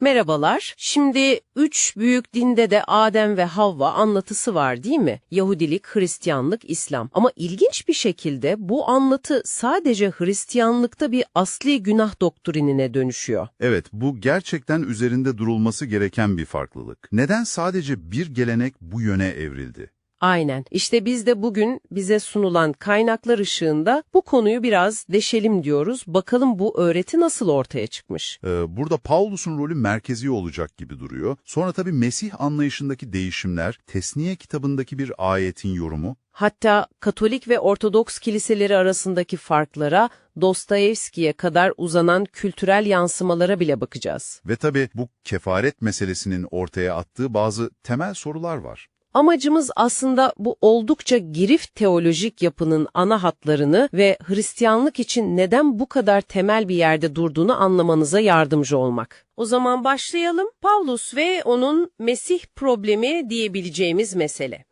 Merhabalar. Şimdi üç büyük dinde de Adem ve Havva anlatısı var değil mi? Yahudilik, Hristiyanlık, İslam. Ama ilginç bir şekilde bu anlatı sadece Hristiyanlıkta bir asli günah doktrinine dönüşüyor. Evet, bu gerçekten üzerinde durulması gereken bir farklılık. Neden sadece bir gelenek bu yöne evrildi? Aynen. İşte biz de bugün bize sunulan kaynaklar ışığında bu konuyu biraz deşelim diyoruz. Bakalım bu öğreti nasıl ortaya çıkmış? Ee, burada Paulus'un rolü merkezi olacak gibi duruyor. Sonra tabii Mesih anlayışındaki değişimler, Tesniye kitabındaki bir ayetin yorumu. Hatta Katolik ve Ortodoks kiliseleri arasındaki farklara, Dostoyevski'ye kadar uzanan kültürel yansımalara bile bakacağız. Ve tabii bu kefaret meselesinin ortaya attığı bazı temel sorular var. Amacımız aslında bu oldukça girif teolojik yapının ana hatlarını ve Hristiyanlık için neden bu kadar temel bir yerde durduğunu anlamanıza yardımcı olmak. O zaman başlayalım. Pavlus ve onun Mesih problemi diyebileceğimiz mesele.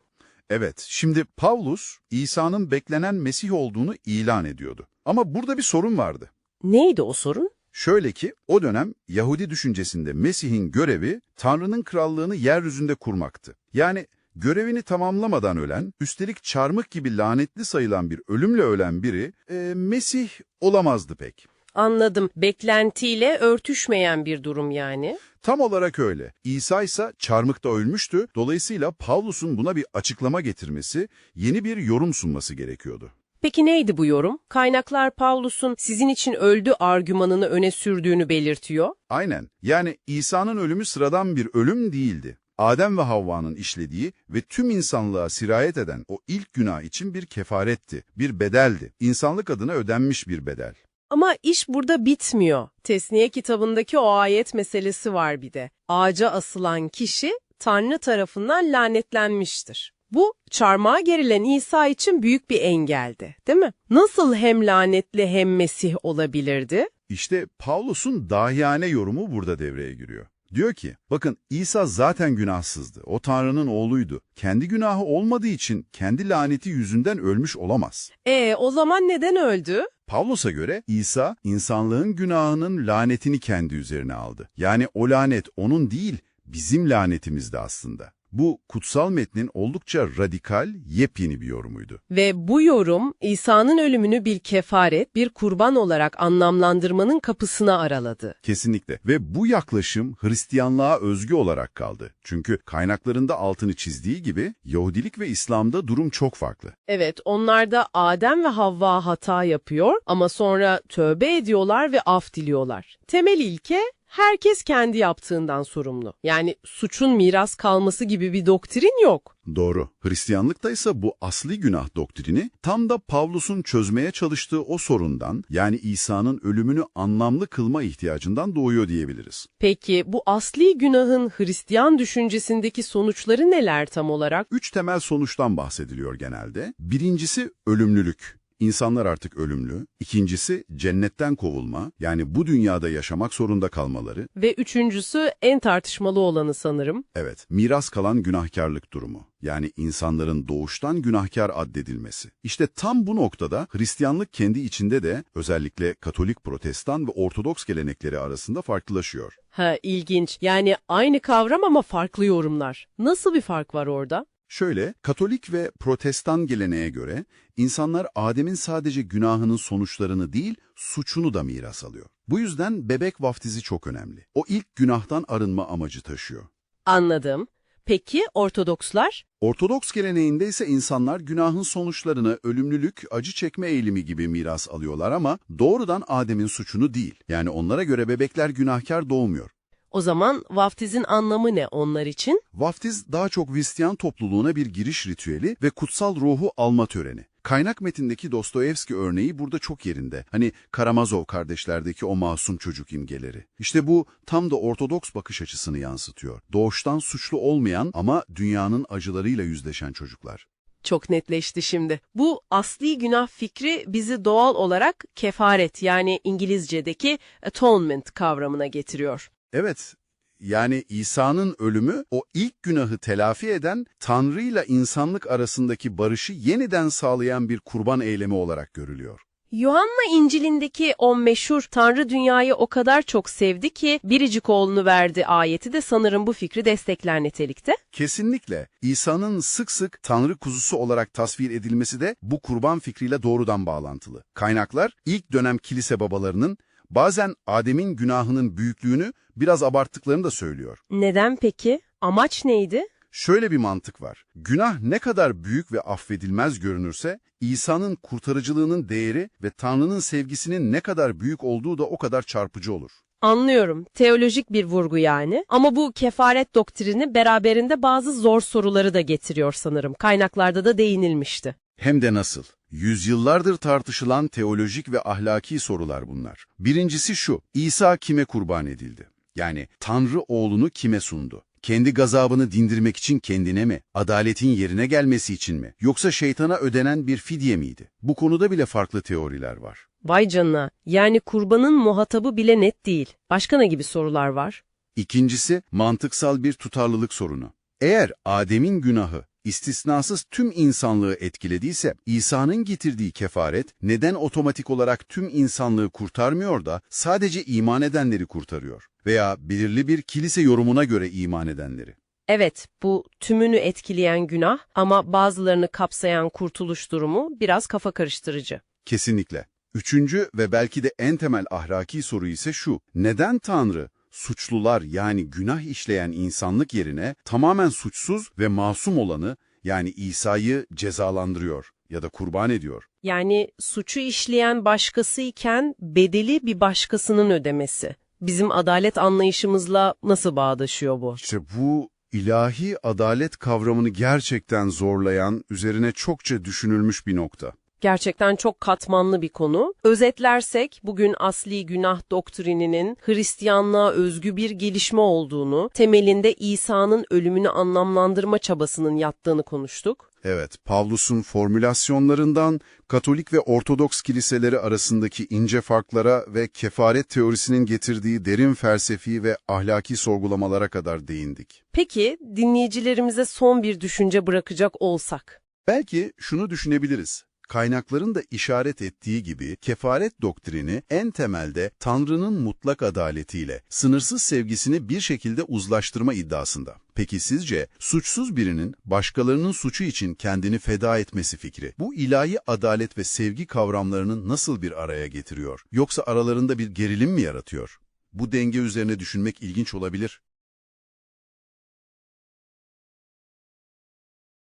Evet, şimdi Paulus, İsa'nın beklenen Mesih olduğunu ilan ediyordu. Ama burada bir sorun vardı. Neydi o sorun? Şöyle ki, o dönem Yahudi düşüncesinde Mesih'in görevi, Tanrı'nın krallığını yeryüzünde kurmaktı. Yani görevini tamamlamadan ölen, üstelik çarmık gibi lanetli sayılan bir ölümle ölen biri, e, Mesih olamazdı pek. Anladım. Beklentiyle örtüşmeyen bir durum yani. Tam olarak öyle. İsa ise çarmıkta ölmüştü, dolayısıyla Pavlus'un buna bir açıklama getirmesi, yeni bir yorum sunması gerekiyordu. Peki neydi bu yorum? Kaynaklar Pavlus'un sizin için öldü argümanını öne sürdüğünü belirtiyor. Aynen. Yani İsa'nın ölümü sıradan bir ölüm değildi. Adem ve Havva'nın işlediği ve tüm insanlığa sirayet eden o ilk günah için bir kefaretti, bir bedeldi. İnsanlık adına ödenmiş bir bedel. Ama iş burada bitmiyor. Tesniye kitabındaki o ayet meselesi var bir de. Ağaca asılan kişi Tanrı tarafından lanetlenmiştir. Bu çarmıha gerilen İsa için büyük bir engeldi, değil mi? Nasıl hem lanetli hem Mesih olabilirdi? İşte Pavlus'un dahiyane yorumu burada devreye giriyor. Diyor ki, bakın İsa zaten günahsızdı. O Tanrı'nın oğluydu. Kendi günahı olmadığı için kendi laneti yüzünden ölmüş olamaz. E o zaman neden öldü? Pavlus'a göre İsa insanlığın günahının lanetini kendi üzerine aldı. Yani o lanet onun değil, bizim lanetimizdi aslında. Bu kutsal metnin oldukça radikal, yepyeni bir yorumuydu. Ve bu yorum İsa'nın ölümünü bir kefaret, bir kurban olarak anlamlandırmanın kapısını araladı. Kesinlikle. Ve bu yaklaşım Hristiyanlığa özgü olarak kaldı. Çünkü kaynaklarında altını çizdiği gibi Yahudilik ve İslam'da durum çok farklı. Evet, onlar da Adem ve Havva hata yapıyor ama sonra tövbe ediyorlar ve af diliyorlar. Temel ilke herkes kendi yaptığından sorumlu. Yani suçun miras kalması gibi bir doktrin yok. Doğru. Hristiyanlıkta ise bu asli günah doktrini tam da Pavlus'un çözmeye çalıştığı o sorundan yani İsa'nın ölümünü anlamlı kılma ihtiyacından doğuyor diyebiliriz. Peki bu asli günahın Hristiyan düşüncesindeki sonuçları neler tam olarak? Üç temel sonuçtan bahsediliyor genelde. Birincisi ölümlülük. İnsanlar artık ölümlü. İkincisi cennetten kovulma, yani bu dünyada yaşamak zorunda kalmaları. Ve üçüncüsü en tartışmalı olanı sanırım. Evet, miras kalan günahkarlık durumu. Yani insanların doğuştan günahkar addedilmesi. İşte tam bu noktada Hristiyanlık kendi içinde de özellikle Katolik, Protestan ve Ortodoks gelenekleri arasında farklılaşıyor. Ha ilginç. Yani aynı kavram ama farklı yorumlar. Nasıl bir fark var orada? Şöyle, Katolik ve Protestan geleneğe göre insanlar Adem'in sadece günahının sonuçlarını değil, suçunu da miras alıyor. Bu yüzden bebek vaftizi çok önemli. O ilk günahtan arınma amacı taşıyor. Anladım. Peki Ortodokslar? Ortodoks geleneğinde ise insanlar günahın sonuçlarını ölümlülük, acı çekme eğilimi gibi miras alıyorlar ama doğrudan Adem'in suçunu değil. Yani onlara göre bebekler günahkar doğmuyor. O zaman vaftizin anlamı ne onlar için? Vaftiz daha çok Hristiyan topluluğuna bir giriş ritüeli ve kutsal ruhu alma töreni. Kaynak metindeki Dostoyevski örneği burada çok yerinde. Hani Karamazov kardeşlerdeki o masum çocuk imgeleri. İşte bu tam da Ortodoks bakış açısını yansıtıyor. Doğuştan suçlu olmayan ama dünyanın acılarıyla yüzleşen çocuklar. Çok netleşti şimdi. Bu asli günah fikri bizi doğal olarak kefaret yani İngilizce'deki atonement kavramına getiriyor. Evet, yani İsa'nın ölümü o ilk günahı telafi eden, Tanrı ile insanlık arasındaki barışı yeniden sağlayan bir kurban eylemi olarak görülüyor. Yuhanna İncil'indeki o meşhur Tanrı dünyayı o kadar çok sevdi ki biricik oğlunu verdi ayeti de sanırım bu fikri destekler nitelikte. Kesinlikle. İsa'nın sık sık Tanrı kuzusu olarak tasvir edilmesi de bu kurban fikriyle doğrudan bağlantılı. Kaynaklar ilk dönem kilise babalarının bazen Adem'in günahının büyüklüğünü biraz abarttıklarını da söylüyor. Neden peki? Amaç neydi? Şöyle bir mantık var. Günah ne kadar büyük ve affedilmez görünürse, İsa'nın kurtarıcılığının değeri ve Tanrı'nın sevgisinin ne kadar büyük olduğu da o kadar çarpıcı olur. Anlıyorum. Teolojik bir vurgu yani. Ama bu kefaret doktrini beraberinde bazı zor soruları da getiriyor sanırım. Kaynaklarda da değinilmişti. Hem de nasıl? Yüzyıllardır tartışılan teolojik ve ahlaki sorular bunlar. Birincisi şu, İsa kime kurban edildi? Yani Tanrı oğlunu kime sundu? Kendi gazabını dindirmek için kendine mi? Adaletin yerine gelmesi için mi? Yoksa şeytana ödenen bir fidye miydi? Bu konuda bile farklı teoriler var. Vay canına. Yani kurbanın muhatabı bile net değil. Başka ne gibi sorular var? İkincisi, mantıksal bir tutarlılık sorunu. Eğer Adem'in günahı istisnasız tüm insanlığı etkilediyse, İsa'nın getirdiği kefaret neden otomatik olarak tüm insanlığı kurtarmıyor da sadece iman edenleri kurtarıyor? Veya belirli bir kilise yorumuna göre iman edenleri? Evet, bu tümünü etkileyen günah ama bazılarını kapsayan kurtuluş durumu biraz kafa karıştırıcı. Kesinlikle. Üçüncü ve belki de en temel ahlaki soru ise şu. Neden Tanrı suçlular yani günah işleyen insanlık yerine tamamen suçsuz ve masum olanı yani İsa'yı cezalandırıyor ya da kurban ediyor? Yani suçu işleyen başkasıyken bedeli bir başkasının ödemesi. Bizim adalet anlayışımızla nasıl bağdaşıyor bu? İşte bu ilahi adalet kavramını gerçekten zorlayan, üzerine çokça düşünülmüş bir nokta. Gerçekten çok katmanlı bir konu. Özetlersek bugün asli günah doktrininin Hristiyanlığa özgü bir gelişme olduğunu, temelinde İsa'nın ölümünü anlamlandırma çabasının yattığını konuştuk. Evet, Pavlus'un formülasyonlarından Katolik ve Ortodoks kiliseleri arasındaki ince farklara ve kefaret teorisinin getirdiği derin felsefi ve ahlaki sorgulamalara kadar değindik. Peki dinleyicilerimize son bir düşünce bırakacak olsak? Belki şunu düşünebiliriz. Kaynakların da işaret ettiği gibi kefaret doktrini en temelde Tanrı'nın mutlak adaletiyle sınırsız sevgisini bir şekilde uzlaştırma iddiasında. Peki sizce suçsuz birinin başkalarının suçu için kendini feda etmesi fikri bu ilahi adalet ve sevgi kavramlarını nasıl bir araya getiriyor? Yoksa aralarında bir gerilim mi yaratıyor? Bu denge üzerine düşünmek ilginç olabilir.